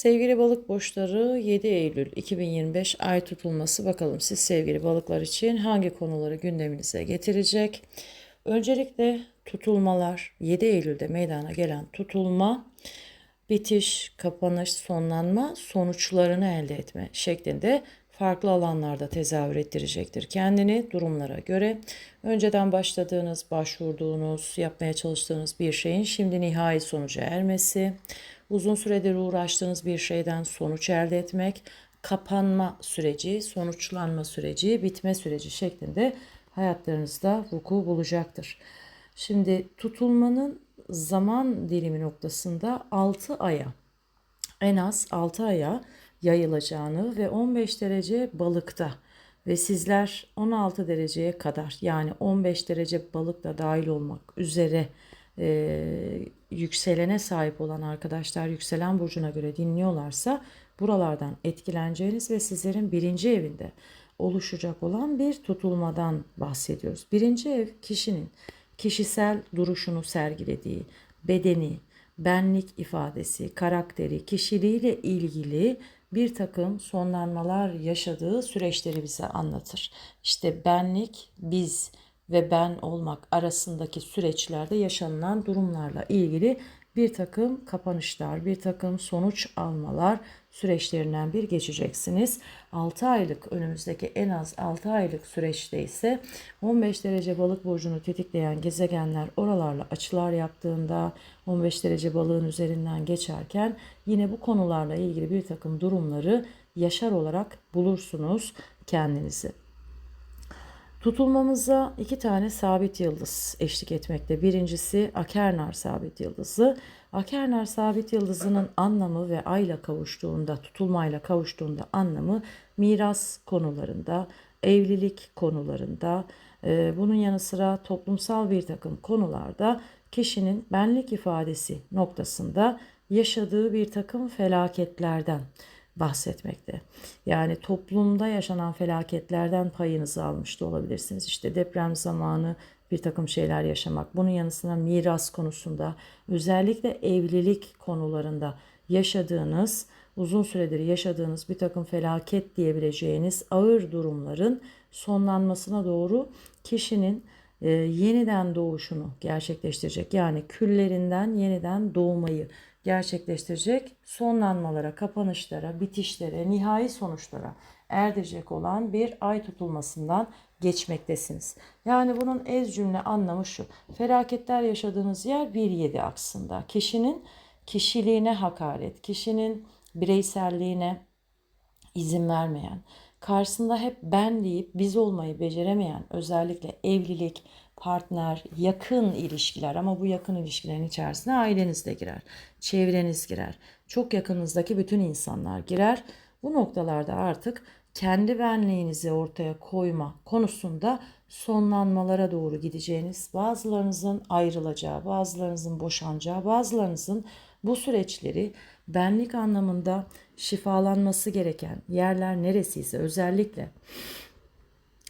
Sevgili balık burçları 7 Eylül 2025 ay tutulması bakalım siz sevgili balıklar için hangi konuları gündeminize getirecek? Öncelikle tutulmalar 7 Eylül'de meydana gelen tutulma bitiş, kapanış, sonlanma sonuçlarını elde etme şeklinde farklı alanlarda tezahür ettirecektir kendini durumlara göre. Önceden başladığınız, başvurduğunuz, yapmaya çalıştığınız bir şeyin şimdi nihai sonuca ermesi, uzun süredir uğraştığınız bir şeyden sonuç elde etmek, kapanma süreci, sonuçlanma süreci, bitme süreci şeklinde hayatlarınızda vuku bulacaktır. Şimdi tutulmanın zaman dilimi noktasında 6 aya en az 6 aya yayılacağını ve 15 derece balıkta ve sizler 16 dereceye kadar yani 15 derece balıkta dahil olmak üzere e, yükselene sahip olan arkadaşlar yükselen burcuna göre dinliyorlarsa buralardan etkileneceğiniz ve sizlerin birinci evinde oluşacak olan bir tutulmadan bahsediyoruz. Birinci ev kişinin kişisel duruşunu sergilediği, bedeni, benlik ifadesi, karakteri, kişiliğiyle ilgili bir takım sonlanmalar yaşadığı süreçleri bize anlatır. İşte benlik, biz ve ben olmak arasındaki süreçlerde yaşanılan durumlarla ilgili bir takım kapanışlar, bir takım sonuç almalar süreçlerinden bir geçeceksiniz. 6 aylık önümüzdeki en az 6 aylık süreçte ise 15 derece balık burcunu tetikleyen gezegenler oralarla açılar yaptığında 15 derece balığın üzerinden geçerken yine bu konularla ilgili bir takım durumları yaşar olarak bulursunuz kendinizi. Tutulmamıza iki tane sabit yıldız eşlik etmekte. Birincisi Akernar sabit yıldızı. Akernar sabit yıldızının anlamı ve ayla kavuştuğunda, tutulmayla kavuştuğunda anlamı miras konularında, evlilik konularında, e, bunun yanı sıra toplumsal bir takım konularda kişinin benlik ifadesi noktasında yaşadığı bir takım felaketlerden bahsetmekte. Yani toplumda yaşanan felaketlerden payınızı almış da olabilirsiniz. İşte deprem zamanı bir takım şeyler yaşamak. Bunun yanı sıra miras konusunda özellikle evlilik konularında yaşadığınız, uzun süredir yaşadığınız bir takım felaket diyebileceğiniz ağır durumların sonlanmasına doğru kişinin e, yeniden doğuşunu gerçekleştirecek. Yani küllerinden yeniden doğmayı gerçekleştirecek sonlanmalara, kapanışlara, bitişlere, nihai sonuçlara erdecek olan bir ay tutulmasından geçmektesiniz. Yani bunun ez cümle anlamı şu. Felaketler yaşadığınız yer 1-7 aksında. Kişinin kişiliğine hakaret, kişinin bireyselliğine izin vermeyen, karşısında hep ben deyip biz olmayı beceremeyen özellikle evlilik, partner, yakın ilişkiler ama bu yakın ilişkilerin içerisine aileniz de girer, çevreniz girer, çok yakınınızdaki bütün insanlar girer. Bu noktalarda artık kendi benliğinizi ortaya koyma konusunda sonlanmalara doğru gideceğiniz, bazılarınızın ayrılacağı, bazılarınızın boşanacağı, bazılarınızın bu süreçleri benlik anlamında şifalanması gereken yerler neresiyse özellikle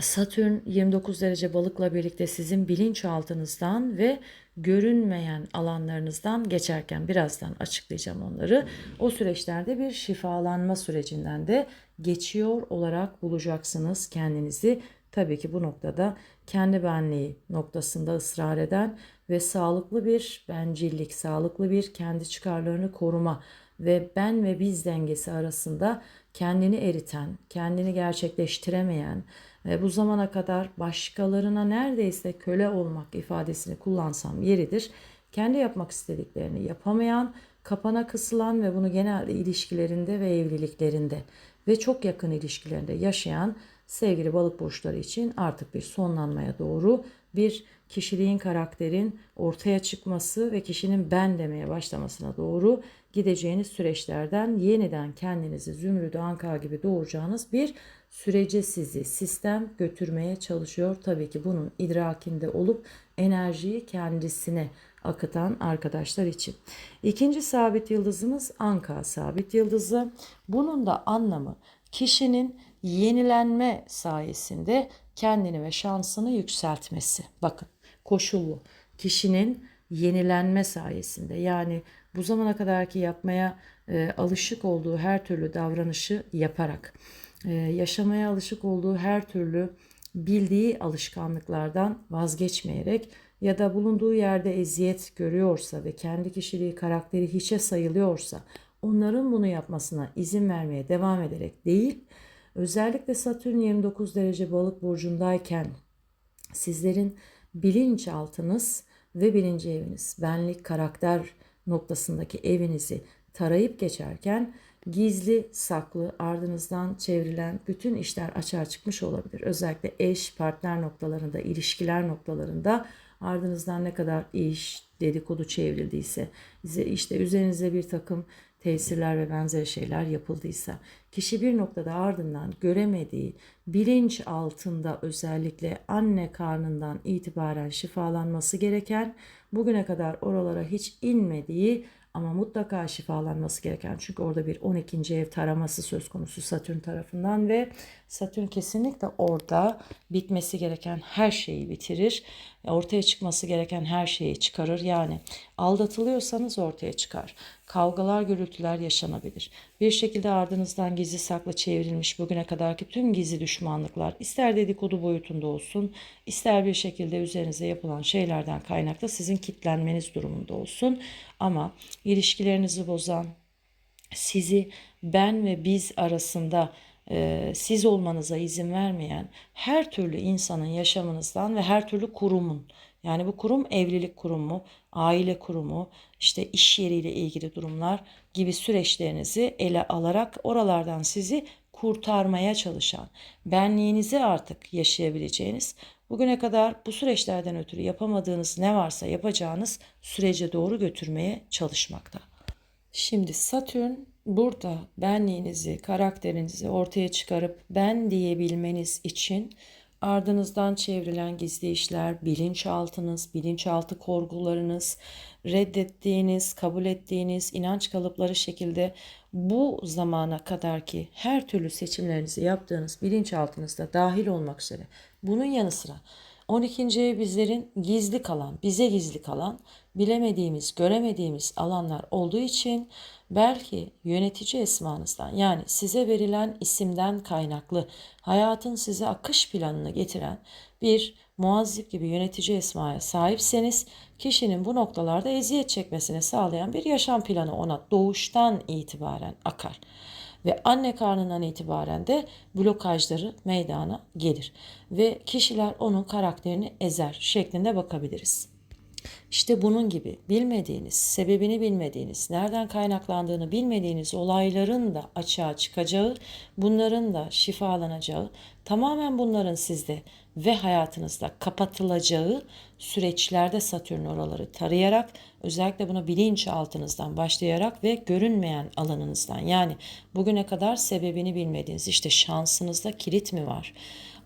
Satürn 29 derece balıkla birlikte sizin bilinçaltınızdan ve görünmeyen alanlarınızdan geçerken birazdan açıklayacağım onları. O süreçlerde bir şifalanma sürecinden de geçiyor olarak bulacaksınız kendinizi. Tabii ki bu noktada kendi benliği noktasında ısrar eden ve sağlıklı bir bencillik, sağlıklı bir kendi çıkarlarını koruma ve ben ve biz dengesi arasında kendini eriten, kendini gerçekleştiremeyen, ve bu zamana kadar başkalarına neredeyse köle olmak ifadesini kullansam yeridir. Kendi yapmak istediklerini yapamayan, kapana kısılan ve bunu genelde ilişkilerinde ve evliliklerinde ve çok yakın ilişkilerinde yaşayan sevgili balık burçları için artık bir sonlanmaya doğru bir kişiliğin karakterin ortaya çıkması ve kişinin ben demeye başlamasına doğru gideceğiniz süreçlerden yeniden kendinizi zümrüdü anka gibi doğuracağınız bir sürece sizi sistem götürmeye çalışıyor. Tabii ki bunun idrakinde olup enerjiyi kendisine akıtan arkadaşlar için. İkinci sabit yıldızımız Anka sabit yıldızı. Bunun da anlamı kişinin yenilenme sayesinde kendini ve şansını yükseltmesi. Bakın koşullu. Kişinin yenilenme sayesinde yani bu zamana kadarki yapmaya e, alışık olduğu her türlü davranışı yaparak, e, yaşamaya alışık olduğu her türlü bildiği alışkanlıklardan vazgeçmeyerek ya da bulunduğu yerde eziyet görüyorsa ve kendi kişiliği, karakteri hiçe sayılıyorsa onların bunu yapmasına izin vermeye devam ederek değil, özellikle Satürn 29 derece balık burcundayken sizlerin bilinçaltınız ve bilinci eviniz, benlik, karakter noktasındaki evinizi tarayıp geçerken gizli, saklı, ardınızdan çevrilen bütün işler açığa çıkmış olabilir. Özellikle eş, partner noktalarında, ilişkiler noktalarında ardınızdan ne kadar iş, dedikodu çevrildiyse, işte üzerinize bir takım tesirler ve benzeri şeyler yapıldıysa, kişi bir noktada ardından göremediği bilinç altında özellikle anne karnından itibaren şifalanması gereken, bugüne kadar oralara hiç inmediği ama mutlaka şifalanması gereken çünkü orada bir 12. ev taraması söz konusu Satürn tarafından ve Satürn kesinlikle orada bitmesi gereken her şeyi bitirir. Ortaya çıkması gereken her şeyi çıkarır. Yani aldatılıyorsanız ortaya çıkar. Kavgalar, gürültüler yaşanabilir. Bir şekilde ardınızdan gizli saklı çevrilmiş bugüne kadarki tüm gizli düşmanlıklar ister dedikodu boyutunda olsun, ister bir şekilde üzerinize yapılan şeylerden kaynaklı sizin kitlenmeniz durumunda olsun. Ama ilişkilerinizi bozan, sizi ben ve biz arasında e, siz olmanıza izin vermeyen her türlü insanın yaşamınızdan ve her türlü kurumun yani bu kurum evlilik kurumu, aile kurumu, işte iş yeriyle ilgili durumlar gibi süreçlerinizi ele alarak oralardan sizi kurtarmaya çalışan, benliğinizi artık yaşayabileceğiniz, bugüne kadar bu süreçlerden ötürü yapamadığınız ne varsa yapacağınız sürece doğru götürmeye çalışmakta. Şimdi Satürn burada benliğinizi, karakterinizi ortaya çıkarıp ben diyebilmeniz için ardınızdan çevrilen gizli işler, bilinçaltınız, bilinçaltı korgularınız, reddettiğiniz, kabul ettiğiniz inanç kalıpları şekilde bu zamana kadar ki her türlü seçimlerinizi yaptığınız bilinçaltınızda dahil olmak üzere bunun yanı sıra 12. ev bizlerin gizli kalan, bize gizli kalan, bilemediğimiz, göremediğimiz alanlar olduğu için belki yönetici esmanızdan yani size verilen isimden kaynaklı hayatın size akış planını getiren bir muazzip gibi yönetici esmaya sahipseniz kişinin bu noktalarda eziyet çekmesini sağlayan bir yaşam planı ona doğuştan itibaren akar ve anne karnından itibaren de blokajları meydana gelir ve kişiler onun karakterini ezer şeklinde bakabiliriz. İşte bunun gibi bilmediğiniz, sebebini bilmediğiniz, nereden kaynaklandığını bilmediğiniz olayların da açığa çıkacağı, bunların da şifalanacağı, tamamen bunların sizde ve hayatınızda kapatılacağı süreçlerde Satürn oraları tarayarak özellikle buna bilinç altınızdan başlayarak ve görünmeyen alanınızdan yani bugüne kadar sebebini bilmediğiniz işte şansınızda kilit mi var?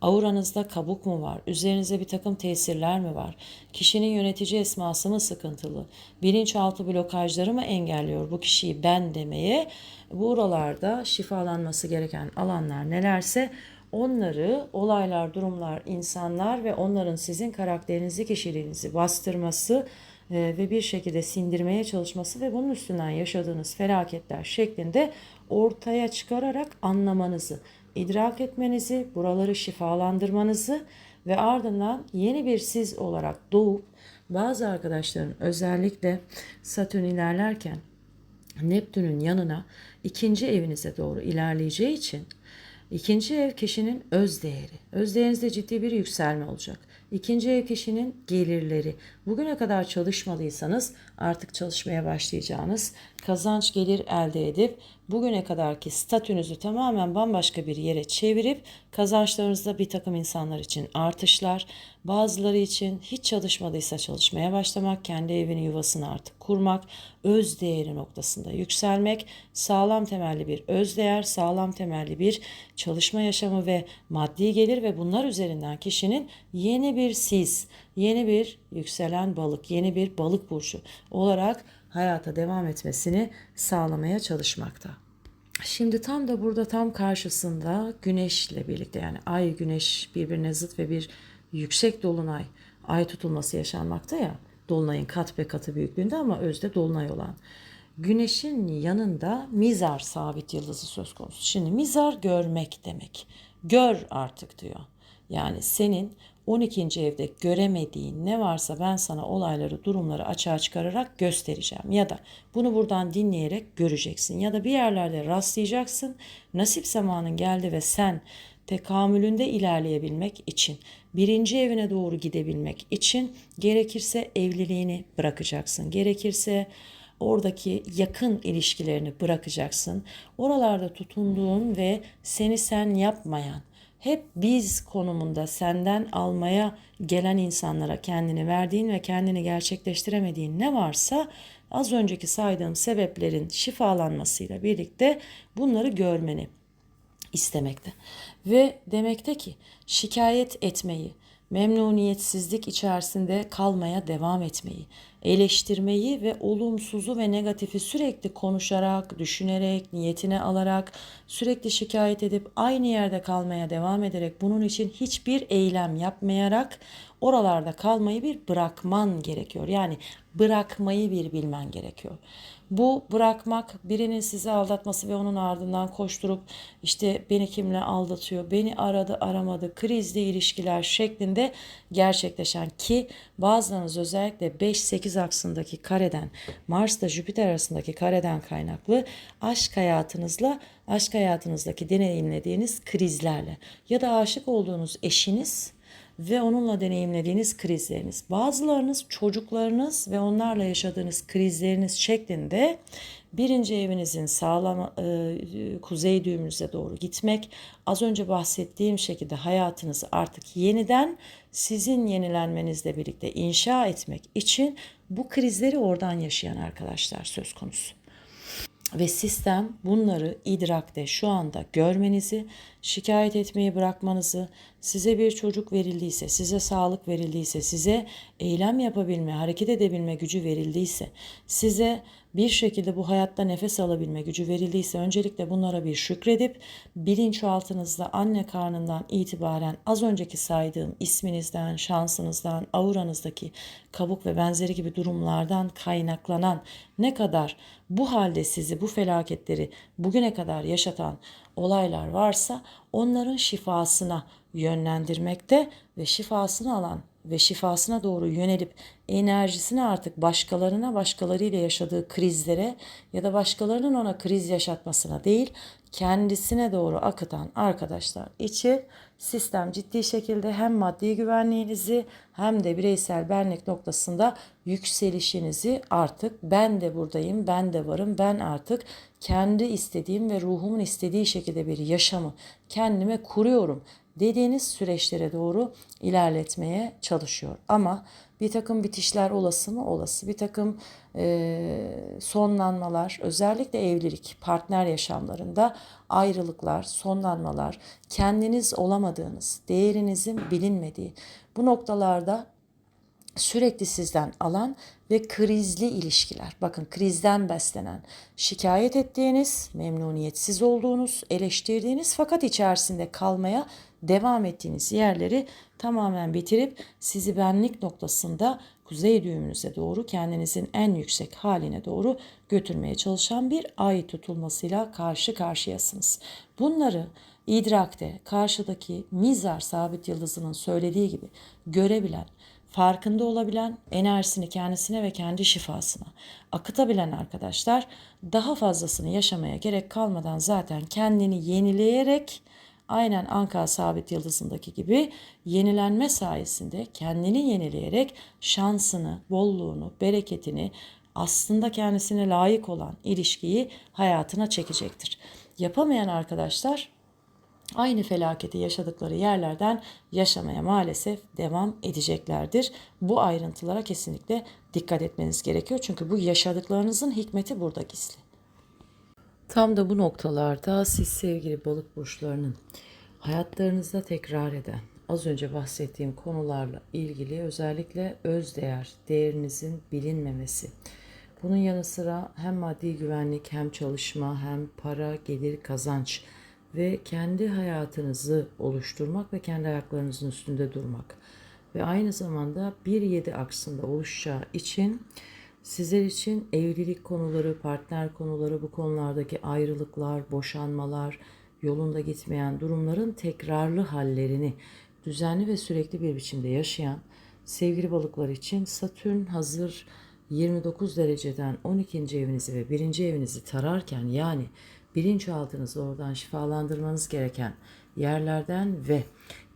Auranızda kabuk mu var? Üzerinize bir takım tesirler mi var? Kişinin yönetici esması mı sıkıntılı? Bilinçaltı blokajları mı engelliyor bu kişiyi ben demeye? Buralarda şifalanması gereken alanlar nelerse onları olaylar, durumlar, insanlar ve onların sizin karakterinizi, kişiliğinizi bastırması e, ve bir şekilde sindirmeye çalışması ve bunun üstünden yaşadığınız felaketler şeklinde ortaya çıkararak anlamanızı, idrak etmenizi, buraları şifalandırmanızı ve ardından yeni bir siz olarak doğup bazı arkadaşların özellikle Satürn ilerlerken Neptün'ün yanına ikinci evinize doğru ilerleyeceği için ikinci ev kişinin öz değeri. Öz değerinizde ciddi bir yükselme olacak. İkinci ev kişinin gelirleri. Bugüne kadar çalışmadıysanız artık çalışmaya başlayacağınız kazanç gelir elde edip bugüne kadarki statünüzü tamamen bambaşka bir yere çevirip kazançlarınızda bir takım insanlar için artışlar, bazıları için hiç çalışmadıysa çalışmaya başlamak, kendi evini yuvasını artık kurmak, öz değeri noktasında yükselmek, sağlam temelli bir öz değer, sağlam temelli bir çalışma yaşamı ve maddi gelir ve bunlar üzerinden kişinin yeni bir siz, yeni bir yükselen balık, yeni bir balık burcu olarak hayata devam etmesini sağlamaya çalışmakta. Şimdi tam da burada tam karşısında güneşle birlikte yani ay güneş birbirine zıt ve bir yüksek dolunay ay tutulması yaşanmakta ya dolunayın kat be katı büyüklüğünde ama özde dolunay olan. Güneşin yanında mizar sabit yıldızı söz konusu. Şimdi mizar görmek demek. Gör artık diyor. Yani senin 12. evde göremediğin ne varsa ben sana olayları, durumları açığa çıkararak göstereceğim. Ya da bunu buradan dinleyerek göreceksin. Ya da bir yerlerde rastlayacaksın. Nasip zamanın geldi ve sen tekamülünde ilerleyebilmek için, birinci evine doğru gidebilmek için gerekirse evliliğini bırakacaksın. Gerekirse oradaki yakın ilişkilerini bırakacaksın. Oralarda tutunduğun ve seni sen yapmayan, hep biz konumunda senden almaya gelen insanlara kendini verdiğin ve kendini gerçekleştiremediğin ne varsa az önceki saydığım sebeplerin şifalanmasıyla birlikte bunları görmeni istemekte. Ve demekte ki şikayet etmeyi, memnuniyetsizlik içerisinde kalmaya devam etmeyi, eleştirmeyi ve olumsuzu ve negatifi sürekli konuşarak, düşünerek, niyetine alarak, sürekli şikayet edip aynı yerde kalmaya devam ederek bunun için hiçbir eylem yapmayarak oralarda kalmayı bir bırakman gerekiyor. Yani bırakmayı bir bilmen gerekiyor. Bu bırakmak birinin sizi aldatması ve onun ardından koşturup işte beni kimle aldatıyor, beni aradı aramadı, krizli ilişkiler şeklinde gerçekleşen ki bazılarınız özellikle 5-8 aksındaki kareden Mars'ta Jüpiter arasındaki kareden kaynaklı aşk hayatınızla aşk hayatınızdaki deneyimlediğiniz krizlerle ya da aşık olduğunuz eşiniz ve onunla deneyimlediğiniz krizleriniz. Bazılarınız çocuklarınız ve onlarla yaşadığınız krizleriniz şeklinde birinci evinizin sağlam e, kuzey düğümünüze doğru gitmek, az önce bahsettiğim şekilde hayatınızı artık yeniden sizin yenilenmenizle birlikte inşa etmek için bu krizleri oradan yaşayan arkadaşlar söz konusu ve sistem bunları idrakte şu anda görmenizi, şikayet etmeyi bırakmanızı, size bir çocuk verildiyse, size sağlık verildiyse, size eylem yapabilme, hareket edebilme gücü verildiyse, size bir şekilde bu hayatta nefes alabilme gücü verildiyse öncelikle bunlara bir şükredip bilinçaltınızda anne karnından itibaren az önceki saydığım isminizden, şansınızdan, auranızdaki kabuk ve benzeri gibi durumlardan kaynaklanan ne kadar bu halde sizi bu felaketleri bugüne kadar yaşatan olaylar varsa onların şifasına yönlendirmekte ve şifasını alan ve şifasına doğru yönelip enerjisini artık başkalarına başkalarıyla yaşadığı krizlere ya da başkalarının ona kriz yaşatmasına değil kendisine doğru akıtan arkadaşlar için sistem ciddi şekilde hem maddi güvenliğinizi hem de bireysel benlik noktasında yükselişinizi artık ben de buradayım, ben de varım, ben artık kendi istediğim ve ruhumun istediği şekilde bir yaşamı kendime kuruyorum dediğiniz süreçlere doğru ilerletmeye çalışıyor. Ama bir takım bitişler olası mı? Olası. Bir takım e, sonlanmalar, özellikle evlilik, partner yaşamlarında ayrılıklar, sonlanmalar, kendiniz olamadığınız, değerinizin bilinmediği bu noktalarda sürekli sizden alan ve krizli ilişkiler. Bakın krizden beslenen, şikayet ettiğiniz, memnuniyetsiz olduğunuz, eleştirdiğiniz fakat içerisinde kalmaya devam ettiğiniz yerleri tamamen bitirip sizi benlik noktasında kuzey düğümünüze doğru kendinizin en yüksek haline doğru götürmeye çalışan bir ay tutulmasıyla karşı karşıyasınız. Bunları idrakte karşıdaki mizar sabit yıldızının söylediği gibi görebilen, farkında olabilen, enerjisini kendisine ve kendi şifasına akıtabilen arkadaşlar daha fazlasını yaşamaya gerek kalmadan zaten kendini yenileyerek aynen Anka sabit yıldızındaki gibi yenilenme sayesinde kendini yenileyerek şansını, bolluğunu, bereketini aslında kendisine layık olan ilişkiyi hayatına çekecektir. Yapamayan arkadaşlar aynı felaketi yaşadıkları yerlerden yaşamaya maalesef devam edeceklerdir. Bu ayrıntılara kesinlikle dikkat etmeniz gerekiyor. Çünkü bu yaşadıklarınızın hikmeti burada gizli. Tam da bu noktalarda siz sevgili balık burçlarının hayatlarınızda tekrar eden, az önce bahsettiğim konularla ilgili özellikle öz değer, değerinizin bilinmemesi. Bunun yanı sıra hem maddi güvenlik hem çalışma hem para, gelir, kazanç ve kendi hayatınızı oluşturmak ve kendi ayaklarınızın üstünde durmak ve aynı zamanda 1-7 aksında oluşacağı için Sizler için evlilik konuları, partner konuları, bu konulardaki ayrılıklar, boşanmalar, yolunda gitmeyen durumların tekrarlı hallerini düzenli ve sürekli bir biçimde yaşayan sevgili balıklar için Satürn hazır 29 dereceden 12. evinizi ve 1. evinizi tararken yani bilinçaltınızı oradan şifalandırmanız gereken yerlerden ve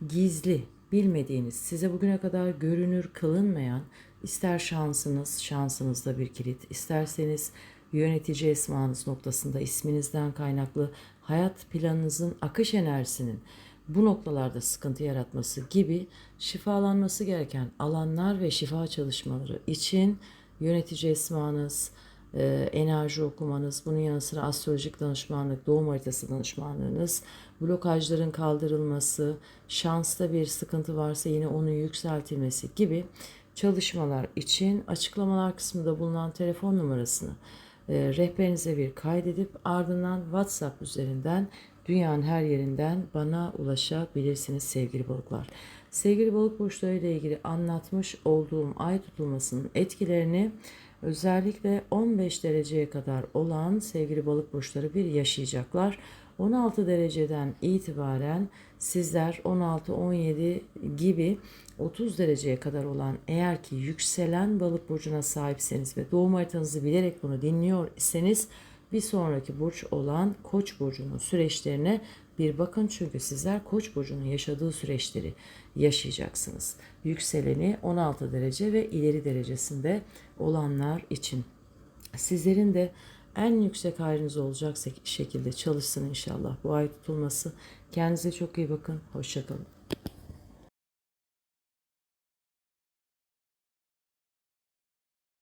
gizli bilmediğiniz size bugüne kadar görünür kılınmayan ister şansınız şansınızda bir kilit isterseniz yönetici esmanız noktasında isminizden kaynaklı hayat planınızın akış enerjisinin bu noktalarda sıkıntı yaratması gibi şifalanması gereken alanlar ve şifa çalışmaları için yönetici esmanız, e, enerji okumanız, bunun yanı sıra astrolojik danışmanlık, doğum haritası danışmanlığınız, blokajların kaldırılması, şansta bir sıkıntı varsa yine onun yükseltilmesi gibi çalışmalar için açıklamalar kısmında bulunan telefon numarasını e, rehberinize bir kaydedip ardından WhatsApp üzerinden dünyanın her yerinden bana ulaşabilirsiniz sevgili balıklar. Sevgili balık burçları ile ilgili anlatmış olduğum ay tutulmasının etkilerini özellikle 15 dereceye kadar olan sevgili balık burçları bir yaşayacaklar. 16 dereceden itibaren sizler 16-17 gibi 30 dereceye kadar olan eğer ki yükselen balık burcuna sahipseniz ve doğum haritanızı bilerek bunu dinliyor iseniz bir sonraki burç olan Koç burcunun süreçlerine bir bakın çünkü sizler Koç burcunun yaşadığı süreçleri yaşayacaksınız. Yükseleni 16 derece ve ileri derecesinde olanlar için. Sizlerin de en yüksek hayrınız olacak şekilde çalışsın inşallah bu ay tutulması. Kendinize çok iyi bakın. Hoşçakalın.